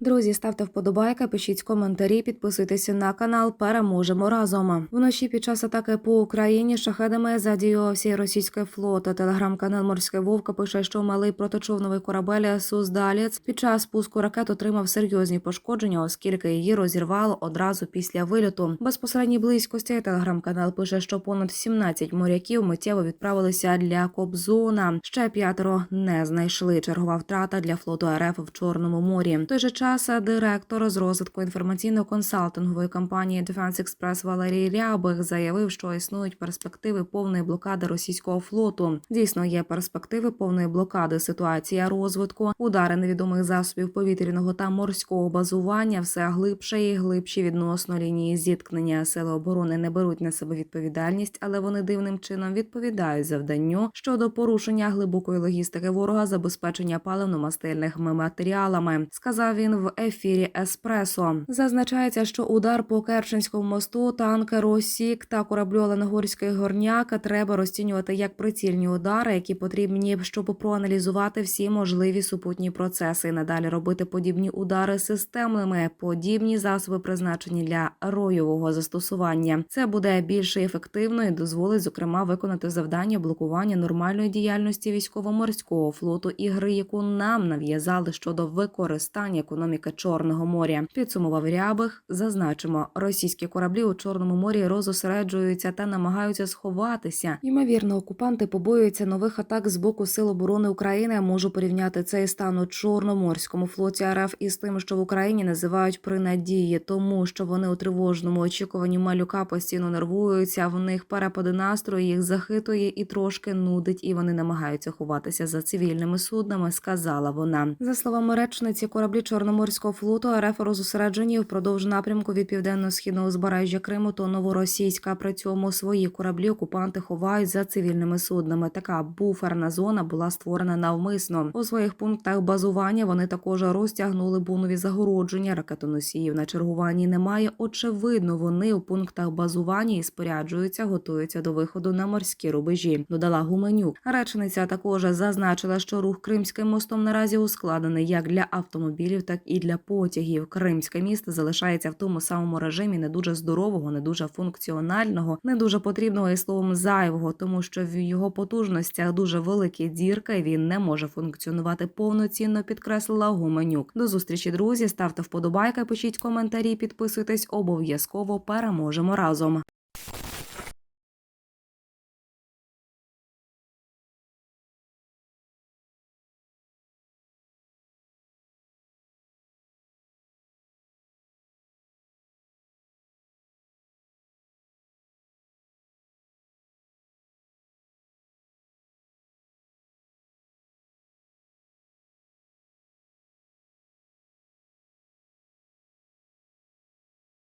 друзі, ставте вподобайки, пишіть коментарі, підписуйтеся на канал. Переможемо разом. Вночі під час атаки по Україні шахедами задіювався російський флот. Телеграм-канал Морське Вовка пише, що малий протичовновий корабель Суздалець під час спуску ракет отримав серйозні пошкодження, оскільки її розірвало одразу після вильоту. Безпосередній близькості телеграм-канал пише, що понад 17 моряків миттєво відправилися для Кобзона. Ще п'ятеро не знайшли. Чергова втрата для флоту РФ в Чорному морі. Той же час директор з розвитку інформаційно-консалтингової компанії Defense Express Валерій Рябих заявив, що існують перспективи повної блокади російського флоту. Дійсно, є перспективи повної блокади. Ситуація розвитку, удари невідомих засобів повітряного та морського базування все глибше і глибші відносно лінії зіткнення. Сили оборони не беруть на себе відповідальність, але вони дивним чином відповідають завданню щодо порушення глибокої логістики ворога, забезпечення паливно-мастильних матеріалами. Сказав він в ефірі Еспресо. Зазначається, що удар по Керченському мосту, танкеру Сік та кораблю Оленогорський горняк треба розцінювати як прицільні удари, які потрібні, щоб проаналізувати всі можливі супутні процеси і надалі робити подібні удари системними. Подібні засоби призначені для ройового застосування. Це буде більш ефективно і дозволить, зокрема, виконати завдання блокування нормальної діяльності військово-морського флоту ігри, яку нам нав'язали щодо використання економіки Чорного моря. Підсумував Рябих. Зазначимо, російські кораблі у Чорному морі розосереджуються та намагаються сховатися. Ймовірно, окупанти побоюються нових атак з боку сил оборони України. Можу порівняти цей стан у Чорноморському флоті РФ із тим, що в Україні називають при надії, тому що вони у тривожному очікуванні малюка постійно нервуються. В них перепади настрою їх захитує і трошки нудить, і вони намагаються ховатися за цивільними суднами. Сказала вона. За словами речниці, кораблі Чорноморського флоту РФ розосереджені впродовж напрямку від південно-східного узбережжя Криму то новоросійська. При цьому свої кораблі окупанти ховають за цивільними суднами. Така буферна зона була створена навмисно. У своїх пунктах базування вони також розтягнули бунові загородження. Ракетоносіїв на чергуванні немає. Очевидно, вони у пунктах базування і споряджуються, готуються до виходу на морські рубежі. Додала Гуменюк. Речниця також зазначила, що рух Кримським мостом наразі ускладений як для автомобілів, так і для потягів. Кримське місто залишається в тому самому режимі не дуже здорового, не дуже функціонального, не дуже потрібного і словом зайвого, тому що в його потужностях дуже великі дірка, і він не може функціонувати повноцінно. Підкреслила Гуменюк. До зустрічі, друзі. Ставте вподобайки, пишіть коментарі, підписуйтесь. Обов'язково переможемо разом.